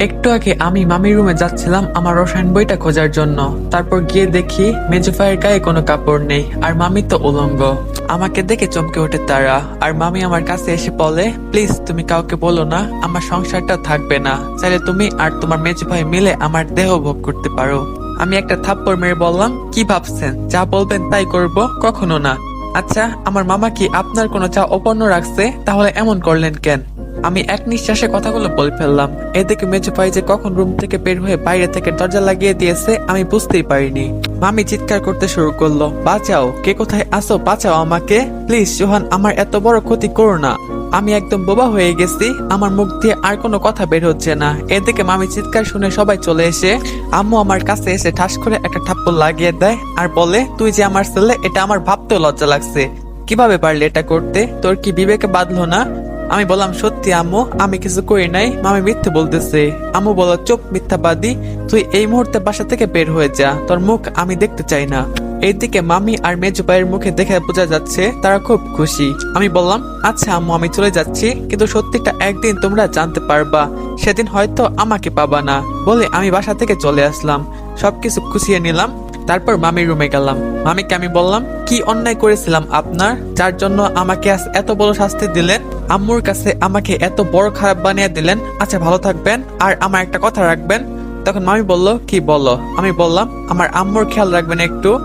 একটু আগে আমি মামির রুমে যাচ্ছিলাম আমার রসায়ন বইটা খোঁজার জন্য। তারপর গিয়ে দেখি মেজুফায়ের গায়ে কোনো কাপড় নেই, আর মামি তো উলঙ্গ। আমাকে দেখে চমকে ওঠে তারা, আর মামি আমার কাছে এসে বলে, প্লিজ তুমি কাউকে বলো না, আমার সংসারটা থাকবে না। চাইলে তুমি আর তোমার মেজু ভাই মিলে আমার দেহ ভোগ করতে পারো। আমি একটা থাপ্পড় মেরে বললাম, কি ভাবছেন? যা বলবেন তাই করব? কখনো না। আচ্ছা আমার মামা কি আপনার কোনো চা অপন্ন রাখছে? তাহলে এমন করলেন কেন? আমি এক নিঃশ্বাসে কথাগুলো বলে ফেললাম। এদিকে মেজু ভাই যে কখন রুম থেকে বের হয়ে বাইরে থেকে দরজা লাগিয়ে দিয়েছে, আমি বুঝতেই পারিনি। মামি চিৎকার করতে শুরু করল, বাঁচাও, কে কোথায় আসো বাঁচাও আমাকে। প্লিজ, সোহান, আমার এত বড় ক্ষতি করো না। আমি একদম বোবা হয়ে গেছি, আমার মুখ দিয়ে আর কোনো কথা বের হচ্ছে না। এদিকে মামি চিৎকার শুনে সবাই চলে এসে, আম্মু আমার কাছে এসে ঠাস করে একটা থাপ্পড় লাগিয়ে দেয় আর বলে, তুই যে আমার ছেলে, এটা আমার ভাবতেও লজ্জা লাগছে। কীভাবে পারলি এটা করতে? তোর কি বিবেকে বাঁধলো না? আমি বললাম, সত্যি আম্মু, আমি কিছু করি নাই। মামি মিথ্যে বলতেছে। আম্মু বলো চুপ, মিথ্যাবাদী। তুই এই মুহূর্তে বাসা থেকে বের হয়ে যা। তোর মুখ আমি দেখতে চাই না। এইদিকে মামি আর মেজু ভাইয়ের মুখে দেখে বোঝা যাচ্ছে তারা খুব খুশি। আমি বললাম আচ্ছা আম্মু, আমি চলে যাচ্ছি। কিন্তু সত্যিটা একদিন তোমরা জানতে পারবা। সেদিন হয়তো আমাকে পাবা না। বলে আমি বাসা থেকে চলে আসলাম। সবকিছু খুশিয়ে নিলাম। তারপর মামির রুমে গেলাম। মামিকে আমি বললাম, কি অন্যায় করেছিলাম আপনার? যার জন্য আমাকে আজ এত বড় শাস্তি দিলেন? আম্মুর কাছে আমাকে এত বড় খারাপ বানিয়ে দিলেন। আচ্ছা ভালো থাকবেন আর আমার একটা কথা রাখবেন। তখন মামি বলল, কি বলো? আমি বললাম, আমার আম্মুর খেয়াল রাখবেন একটু।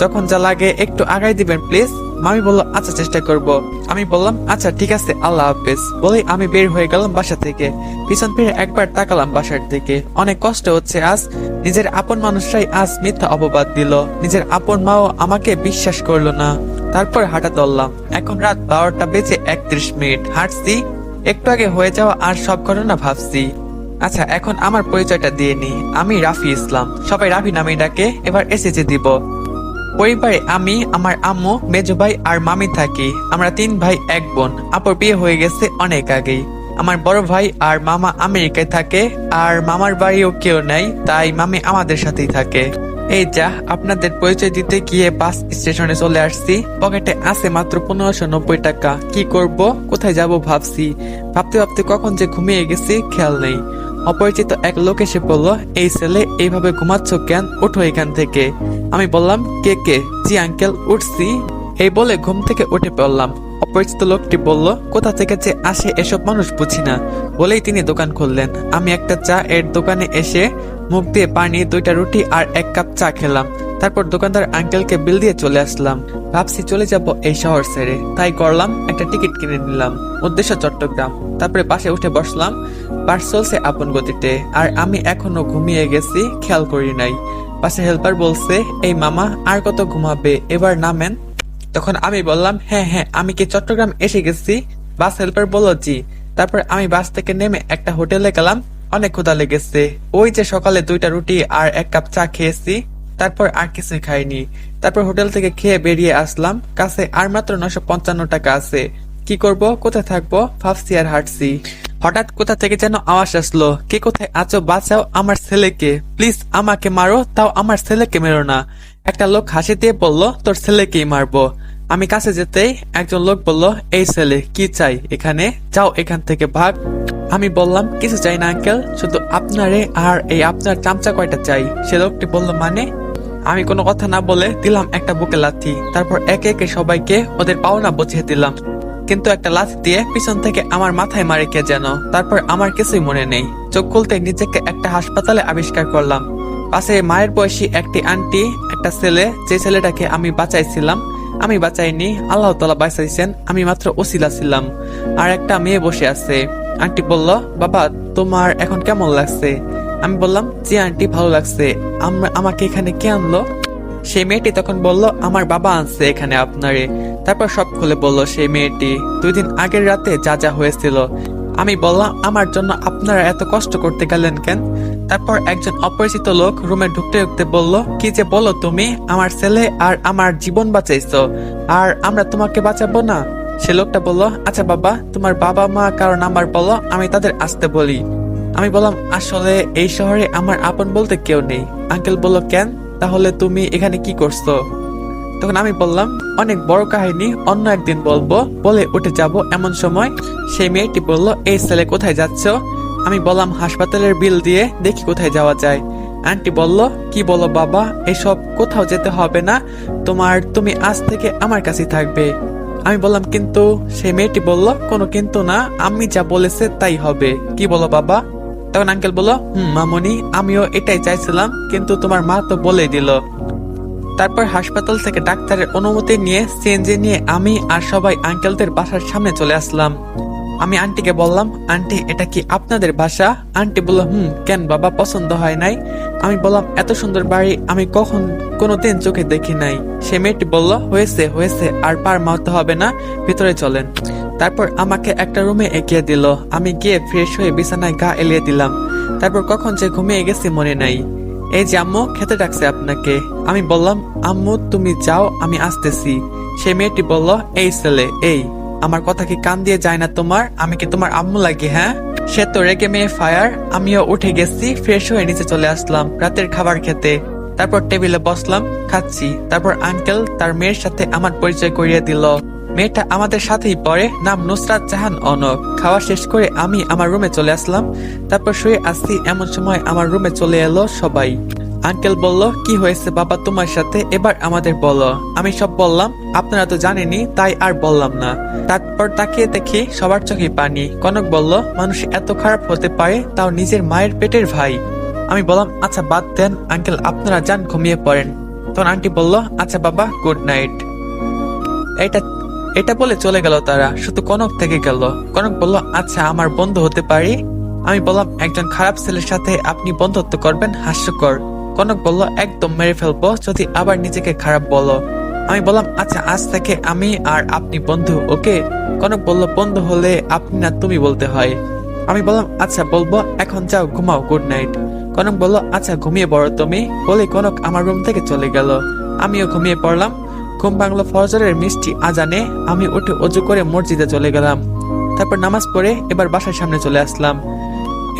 যখন যা লাগে একটু আগাই দিবেন, প্লিজ। মামি বলল আচ্ছা চেষ্টা করব। আমি বললাম আচ্ছা ঠিক আছে, আল্লাহ হাফেজ। বলেই আমি বের হয়ে গেলাম বাসা থেকে। পিছন ফিরে একবার তাকালাম বাসার দিকে। অনেক কষ্ট হচ্ছে আজ। নিজের আপন মানুষরাই আজ মিথ্যা অপবাদ দিল। নিজের আপন মাও আমাকে বিশ্বাস করল না। তারপর হাঁটা ধরলাম। এখন রাত বারোটা বেজে একত্রিশ মিনিট। হাঁটছি। একটু আগে হয়ে যাওয়া আর সব ঘটনা ভাবছি। আচ্ছা এখন আমার পরিচয়টা দিয়ে নি আমি রাফি ইসলাম। সবাই রাফি নামে ডাকে। এবার এসেছে দিব। পরিবারে আমি, আমার আম্মু, মেজো ভাই আর মামি থাকি। আমরা তিন ভাই, এক বোন। আপুর বিয়ে হয়ে গেছে অনেক আগেই। আমার বড় ভাই আর মামা আমেরিকায় থাকে। আর মামার বাড়িও কেউ নেই, তাই মামি আমাদের সাথেই থাকে। এই যা, আপনাদের পরিচয় দিতে গিয়ে বাস স্টেশনে চলে আসছি। পকেটে আছে মাত্র পনেরোশো নব্বই টাকা। কি করব? কোথায় যাব ভাবছি। ভাবতে ভাবতে কখন যে ঘুমিয়ে গেছি, খেয়াল নেই। অপরিচিত এক লোক এসে বলল, এই ছেলে এইভাবে ঘুমাচ্ছ কেন? ওঠো এখান থেকে। আমি বললাম, কে কে? জি, আঙ্কেল, উঠছি। এই বলে ঘুম থেকে উঠে পড়লাম। অপরিচিত লোকটি বলল, কোথা থেকে যে আসে এসব মানুষ বুঝি না। বলেই তিনি দোকান খুললেন। আমি একটা চা এর দোকানে এসে মুখ দিয়ে পানি, দুইটা রুটি আর এক কাপ চা খেলাম। তারপর দোকানদার আঙ্কেলকে বিল দিয়ে চলে আসলাম। ভাবছি চলে যাব এই শহর ছেড়ে। তাই করলাম একটা টিকিট কিনে নিলাম। উদ্দেশ্য চট্টগ্রাম। তারপরে পাশে উঠে বসলাম বাস চলছে আপন গতিতে। আর আমি এখনও ঘুমিয়ে গেছি, খেয়াল করি নাই। পাশে হেল্পার বলছে, এই মামা, আর কত ঘুমাবে? এবার নামেন। তখন আমি বললাম হ্যাঁ হ্যাঁ আমি কি চট্টগ্রাম এসে গেছি? বাস হেল্পার বলল, জি। তারপর আমি বাস থেকে নেমে একটা হোটেলে গেলাম। অনেক ক্ষুধা লেগেছে। ওই যে সকালে দুইটা রুটি আর এক কাপ চা খেয়েছি, তারপর আর কিছুই খাইনি। তারপর হোটেল থেকে খেয়ে বেরিয়ে আসলাম। কাছে আর মাত্র নশো পঞ্চান্ন টাকা আছে। কি করব? কোথায় থাকব? ভাবছি আর হাঁটছি। হঠাৎ কোথা থেকে যেন আওয়াজ আসলো, কে কোথায় আছো? বাঁচাও আমার ছেলেকে। প্লিজ আমাকে মারো, তাও আমার ছেলেকে মেরো না। একটা লোক হাসি দিয়ে বলল, তোর ছেলেকেই মারবো। আমি কাছে যেতেই একজন লোক বলল, এই ছেলে, কি চাই এখানে? যাও এখান থেকে ভাগ। আমি বললাম, কিছু চাই না, আঙ্কেল। শুধু আপনারে আর এই আপনার চামচা কয়টা চাই? সে লোকটি বলল মানে? আমি কোনো কথা না বলে দিলাম একটা বুকে লাথি। তারপর একে একে সবাইকে ওদের পাওনা বুঝিয়ে দিলাম। কিন্তু একটা লাথি দিয়ে পিছন থেকে আমার মাথায় মারে কে যেন। তারপর আমার কিছুই মনে নেই। চোখ খুলতে নিজেকে একটা হাসপাতালে আবিষ্কার করলাম। পাশে মায়ের বয়সী একটি আন্টি, একটা ছেলে, যে ছেলেটাকে আমি বাঁচাইছিলাম, আমি বাঁচাইনি, আল্লাহ তালা বাঁচাইছেন, আমি মাত্র ওসিলা ছিলাম। আর একটা মেয়ে বসে আছে। আন্টি বলল, বাবা, তোমার এখন কেমন লাগছে? আমি বললাম, জি আন্টি, ভালো লাগছে। আমাকে এখানে কে আনলো? সেই মেয়েটি তখন বলল, আমার বাবা আনছে এখানে আপনারে। তারপর সব খুলে বলল, সেই মেয়েটি দুই দিন আগের রাতে যা যা হয়েছিল। আমি বললাম, আমার জন্য আপনারা এত কষ্ট করতে গেলেন কেন? তারপর একজন অপরিচিত লোক রুমে ঢুকতে ঢুকতে বলল, কি যে বলো তুমি, আমার ছেলে আর আমার জীবন বাঁচাইছো। আর আমরা তোমাকে বাঁচাবো না? সে লোকটা বলল আচ্ছা বাবা, তোমার বাবা মা কারও নাম্বার বলো আমি তাদের আসতে বলি। আমি বললাম, আসলে এই শহরে আমার আপন বলতে কেউ নেই। আঙ্কেল বলল, কেন? তাহলে তুমি এখানে কি করছ? তখন আমি বললাম, অনেক বড় কাহিনী, অন্য একদিন বলব। বলে উঠে যাব এমন সময়, সেই মেয়েটি বলল, এই ছেলে কোথায় যাচ্ছ? আমি বললাম, হাসপাতালের বিল দিয়ে দেখি কোথায় যাওয়া যায়। আন্টি বলল, কি বলো বাবা, এসব কোথাও যেতে হবে না, তোমার তুমি আজ থেকে আমার কাছে থাকবে। আমি বললাম, কিন্তু সেই মেয়েটি বলল, কোনো কিন্তু না, আমি যা বলেছে তাই হবে। কি বলো বাবা? তখন আঙ্কেল বলল, হুম, মামনি, আমিও এটাই চাইছিলাম, কিন্তু তোমার মা তো বলে দিল। তারপর হাসপাতাল থেকে ডাক্তারের অনুমতি নিয়ে সিএনজি নিয়ে আমি আর সবাই আঙ্কেলদের বাসার সামনে চলে আসলাম। আমি আন্টিকে বললাম, আন্টি, এটা কি আপনাদের বাসা? আন্টি বলল, হুম, কেন বাবা, পছন্দ হয় নাই। আমি বললাম, এত সুন্দর বাড়ি, আমি কখন কোনোদিন চোখে দেখি নাই। সে মেয়েটি বলল, হয়েছে হয়েছে, আর পার মারতে হবে না, ভিতরে চলেন। তারপর আমাকে একটা রুমে এগিয়ে দিল। আমি গিয়ে ফ্রেশ হয়ে বিছানায় গা এলিয়ে দিলাম। তারপর কখন যে ঘুমিয়ে গেছি মনে নাই। এই যে আম্মু, খেতে ডাকছে আপনাকে। আমি বললাম, আম্মু, তুমি যাও, আমি আসতেছি। সে মেয়েটি বলল, এই ছেলে, এই। আমার কথা কি কান দিয়ে যায় না তোমার? আমি কি তোমার আম্মু লাগি হ্যাঁ? সে তো রেগে মেয়ে ফায়ার, আমিও উঠে গেছি, ফ্রেশ হয়ে নিচে চলে আসলাম, রাতের খাবার খেতে। তারপর টেবিলে বসলাম, খাচ্ছি। তারপর আঙ্কেল তার মেয়ের সাথে আমার পরিচয় করিয়ে দিল। মেয়েটা আমাদের সাথেই পড়ে, নাম নুসরাত জাহান অনক। খাওয়া শেষ করে আমি আমার রুমে চলে আসলাম। তারপর শুয়ে আসছি এমন সময় আমার রুমে চলে এলো সবাই। আঙ্কেল বলল, কি হয়েছে বাবা তোমার সাথে? এবার আমাদের বলো। আমি সব বললাম, আপনারা তো জানেনই, তাই আর বললাম না। তারপর তাকিয়ে দেখি সবার চোখে পানি। কনক বলল, মানুষ এত খারাপ হতে পারে, তাও নিজের মায়ের পেটের ভাই। আমি বললাম আচ্ছা বাদ দেন, আঙ্কেল, আপনারা যান, ঘুমিয়ে পড়েন। তখন আন্টি বলল আচ্ছা বাবা, গুড নাইট। এটা এটা বলে চলে গেল তারা, শুধু কনক থেকে গেল। কনক বলল আচ্ছা আমার বন্ধু হতে পারি? আমি বললাম, একজন খারাপ ছেলের সাথে আপনি বন্ধুত্ব করবেন, হাস্যকর। কনক বলল একদম মেরে ফেলব, যদি আবার নিজেকে খারাপ বলো। আমি বললাম আচ্ছা আজ থেকে আমি আর আপনি বন্ধু, ওকে? কনক বলল বন্ধু হলে আপনি না তুমি বলতে হয়। আমি বললাম আচ্ছা বলব, এখন যাও, ঘুমাও গুড নাইট কনক বলল আচ্ছা ঘুমিয়ে পড়ো তুমি? বলে কনক আমার রুম থেকে চলে গেল। আমিও ঘুমিয়ে পড়লাম। ঘুম বাংলো ফজরের মিষ্টি আজানে। আমি উঠে অজু করে মসজিদে চলে গেলাম। তারপর নামাজ পড়ে এবার বাসার সামনে চলে আসলাম।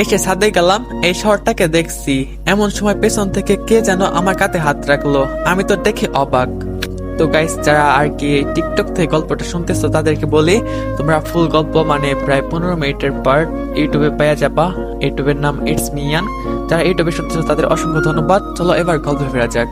এসে ছাদে গেলাম, এই শহরটাকে দেখছি। এমন সময় পেছন থেকে কে যেন আমার কাতে হাত রাখল। আমি তো দেখে অবাক। তো গাইস যারা আর কি টিকটক থেকে গল্পটা শুনতেছো, তাদেরকে বলি, তোমরা ফুল গল্প মানে প্রায় পনেরো মিনিটের পার্ট ইউটিউবে পেয়ে যাবা। ইউটিউবের নাম ইটস মিয়ান যারা ইউটিউবে শুনতেছো, তাদের অসংখ্য ধন্যবাদ। চলো এবার গল্পে ফেরা যাক।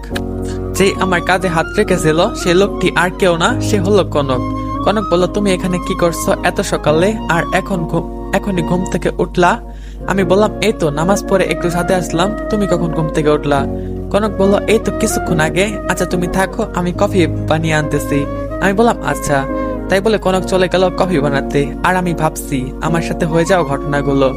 যে আমার কাজে হাত রেখেছিল, সে লোকটি আর কেউ না, সে হলো কনক। কনক বলল, তুমি এখানে কি করছ? এত সকালে, আর এখন ঘুম, এখনই ঘুম থেকে উঠলা। আমি বললাম, এই তো, নামাজ পড়ে একটু সাথে আসলাম। তুমি কখন ঘুম থেকে উঠলা? কনক বলল, এই তো কিছুক্ষণ আগে। আচ্ছা তুমি থাকো, আমি কফি বানিয়ে আনতেছি। আমি বললাম আচ্ছা। তাই বলে কনক চলে গেল কফি বানাতে। আর আমি ভাবছি, আমার সাথে হয়ে যাও ঘটনাগুলো।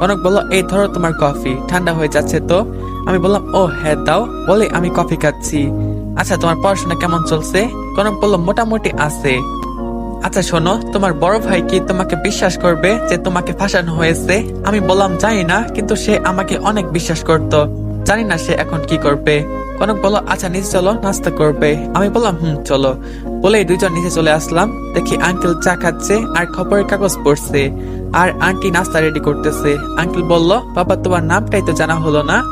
কনক বলল, এই ধরো তোমার কফি, ঠান্ডা হয়ে যাচ্ছে তো? আমি বললাম, ও হ্যাঁ দাও। বলে, আমি কফি খাচ্ছি। আচ্ছা তোমার পড়াশোনা কেমন চলছে? কনক বলল, মোটামুটি আছে। আচ্ছা শোনো, তোমার বড় ভাই কি তোমাকে বিশ্বাস করবে যে তোমাকে ফাঁসানো হয়েছে? আমি বললাম, জানি না, কিন্তু সে আমাকে অনেক বিশ্বাস করত। জানি না সে এখন কি করবে। কনক বলল আচ্ছা নিচে চলো, নাস্তা করবে। আমি বললাম, হুম, চলো। বলেই দুজন নিচে চলে আসলাম। দেখি আঙ্কেল চা খাচ্ছে আর খবরের কাগজ পড়ছে। আর আন্টি নাস্তা রেডি করতেছে। আঙ্কেল বলল, বাবা, তোমার নামটাই তো জানা হলো না।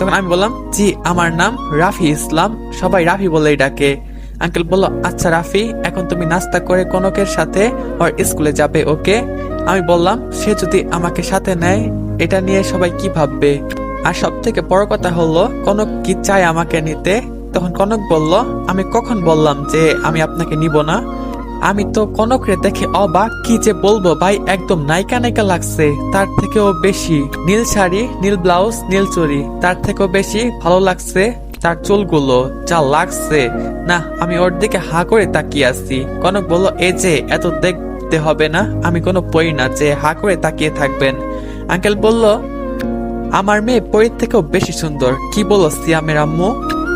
তখন আমি বললাম, জি, আমার নাম রাফি ইসলাম। সবাই রাফি বলেই ডাকে। আঙ্কেল বলল আচ্ছা রাফি, এখন তুমি নাস্তা করে কনকের সাথে ওর স্কুলে যাবে, ওকে? আমি বললাম, সে যদি আমাকে সাথে নেয়, এটা নিয়ে সবাই কি ভাববে? আর সব থেকে বড় কথা হলো, কনক কি চায় আমাকে নিতে? তখন কনক বলল, আমি কখন বললাম যে আমি আপনাকে নিব না? আমি তো কনকরে দেখে অবাক, কি যে বলব ভাই, একদম নায়িকা নায়িকা লাগছে। তার থেকেও বেশি। নীল শাড়ি, নীল ব্লাউজ, নীল চুরি তার থেকেও বেশি ভালো লাগছে। তার চুলগুলো যা লাগছে। না, আমি ওর দিকে হা করে তাকিয়ে আছি। কনক বলল, এ যে, এত দেখতে হবে না? আমি কোনো পড়ি না যে হা করে তাকিয়ে থাকবেন। আঙ্কেল বলল, আমার মেয়ে পরীর থেকেও বেশি সুন্দর। কি বলো, সিয়ামের আম্মু?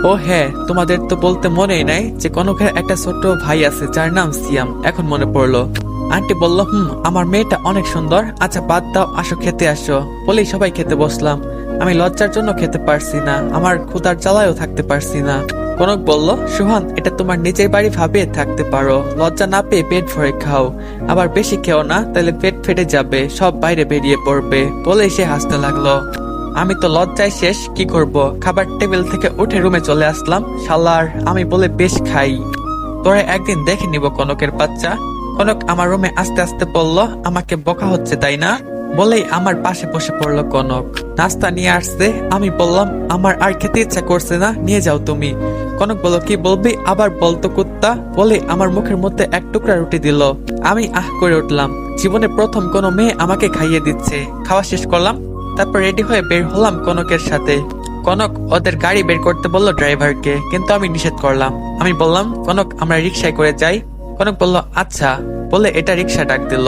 ও হ্যাঁ তোমাদের তো বলতে মনেই নাই যে কনকের একটা ছোট্ট ভাই আছে, যার নাম সিয়াম। এখন মনে পড়ল। আন্টি বলল, হুম, আমার মেয়েটা অনেক সুন্দর। আচ্ছা বাদ দাও, আসো খেতে আসো। বলেই সবাই খেতে বসলাম। আমি লজ্জার জন্য খেতে পারছি না। আমার ক্ষুধার জ্বালায়ও থাকতে পারছি না। কনক বলল, সুহান, এটা তোমার নিজের বাড়ি ভাবে থাকতে পারো। লজ্জা না পেয়ে পেট ভরে খাও। আবার বেশি খেও না তাহলে পেট ফেটে যাবে, সব বাইরে বেরিয়ে পড়বে। বলে সে হাসতে লাগল। আমি তো লজ্জায় শেষ, কি করব? খাবার টেবিল থেকে উঠে রুমে চলে আসলাম। শালার, আমি বলে বেশ খাই। তোরা একদিন দেখে নিব কনকের বাচ্চা। কনক আমার রুমে আস্তে আস্তে বলল, আমাকে বকা হচ্ছে, তাই না? বলেই আমার পাশে বসে পড়ল কনক। নাস্তা নিয়ে আসছে। আমি বললাম, আমার আর খেতে ইচ্ছা করছে না, নিয়ে যাও তুমি। কনক বলল, কি বলবি? আবার বলতো কুত্তা। বলে, আমার মুখের মধ্যে এক টুকরা রুটি দিল। আমি আহ করে উঠলাম। জীবনে প্রথম কোনো মেয়ে আমাকে খাইয়ে দিচ্ছে। খাওয়া শেষ করলাম। তারপর রেডি হয়ে বের হলাম কনকের সাথে। কনক ওদের গাড়ি বের করতে বলল ড্রাইভারকে, কিন্তু আমি নিষেধ করলাম। আমি বললাম, কনক, আমরা রিক্সায় করে যাই। কনক বলল আচ্ছা। বলে, এটা রিক্সা ডাক দিল।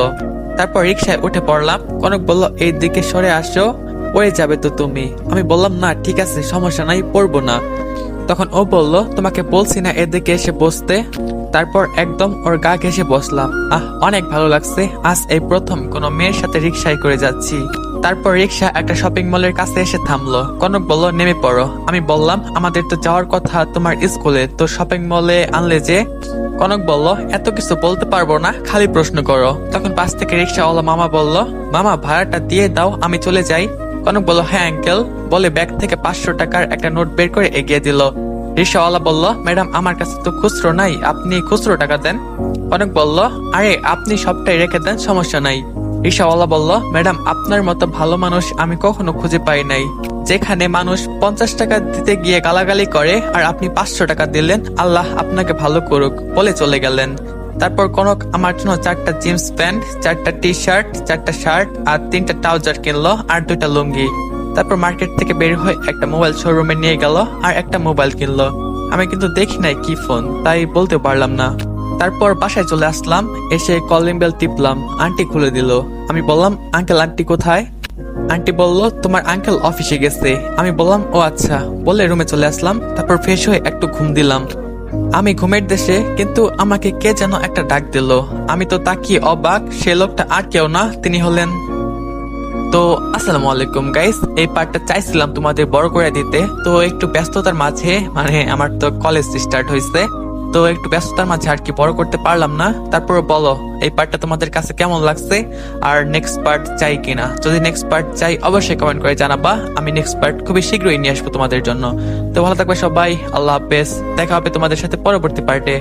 তারপর রিক্সায় উঠে পড়লাম। কনক বলল, এই দিকে সরে আসো, পড়ে যাবে তো তুমি। আমি বললাম, না, ঠিক আছে, সমস্যা নাই, পড়ব না। তখন ও বলল, তোমাকে বলছি না এদিকে এসে বসতে? তারপর একদম ওর গা ঘেসে বসলাম। আহ, অনেক ভালো লাগছে, আজ এই প্রথম কোনো মেয়ের সাথে রিক্সায় করে যাচ্ছি। তারপর রিক্সা একটা শপিং মলের কাছে এসে থামলো। কনক বলল, নেমে পড়ো। আমি বললাম, আমাদের তো যাওয়ার কথা তোমার স্কুলে, তো শপিং মলে আনলে যে? কনক বলল, এত কিছু বলতে পারব না, খালি প্রশ্ন করো। তখন পাশ থেকে রিক্সাওয়ালা মামা বলল, মামা, ভাড়াটা দিয়ে দাও, আমি চলে যাই। কনক বলল হ্যাঁ আঙ্কেল বলে ব্যাগ থেকে পাঁচশো টাকার একটা নোট বের করে এগিয়ে দিল। রিক্সাওয়ালা বলল, ম্যাডাম, আমার কাছে তো খুচরো নাই, আপনি খুচরো টাকা দেন? কনক বলল, আরে, আপনি সবটাই রেখে দেন, সমস্যা নাই। রিক্সাওয়ালা বলল, ম্যাডাম, আপনার মতো ভালো মানুষ আমি কখনো খুঁজে পাই নাই। যেখানে মানুষ পঞ্চাশ টাকা দিতে গিয়ে গালাগালি করে আর আপনি পাঁচশো টাকা দিলেন, আল্লাহ আপনাকে ভালো করুক। বলে চলে গেলেন। তারপর কনক আমার জন্য চারটা জিন্স প্যান্ট, চারটা টি শার্ট চারটা শার্ট আর তিনটা ট্রাউজার কিনলো আর দুইটা লুঙ্গি। তারপর মার্কেট থেকে বের হয়ে একটা মোবাইল শোরুমে নিয়ে গেল আর একটা মোবাইল কিনলো। আমি কিন্তু দেখি নাই কি ফোন, তাই বলতে পারলাম না। তারপর বাসায় চলে আসলাম, এসে কলিং বেল টিপলাম আন্টি খুলে দিল। আমি বললাম, আঙ্কেল আন্টি কোথায়? আন্টি বলল, তোমার আঙ্কেল অফিসে গেছে। আমি বললাম, ও আচ্ছা। বলে রুমে চলে আসলাম, তারপর ফ্রেশ হয়ে একটু ঘুম দিলাম। আমি ঘুমের দেশে, কিন্তু আমাকে কে যেন একটা ডাক দিল। আমি তো তাকিয়ে অবাক, সে লোকটা আর কেউ না, তিনি হলেন। তো, আসসালামু আলাইকুম গাইস এই পার্টটা চাইছিলাম তোমাদের বড় করে দিতে। তো, একটু ব্যস্ততার মাঝে মানে আমার তো কলেজ স্টার্ট হয়েছে। তো একটু ব্যস্ততার মাঝে আর কি বড় করতে পারলাম না। তারপর বলো, এই পার্টটা তোমাদের কাছে কেমন লাগছে? আর নেক্সট পার্ট চাই কিনা? যদি নেক্সট পার্ট চাই, অবশ্যই কমেন্ট করে জানাবা। আমি নেক্সট পার্ট খুবই শীঘ্রই নিয়ে আসব তোমাদের জন্য। তো ভালো থাকবে সবাই, আল্লাহ হাফেজ। দেখা হবে তোমাদের সাথে পরবর্তী পার্টে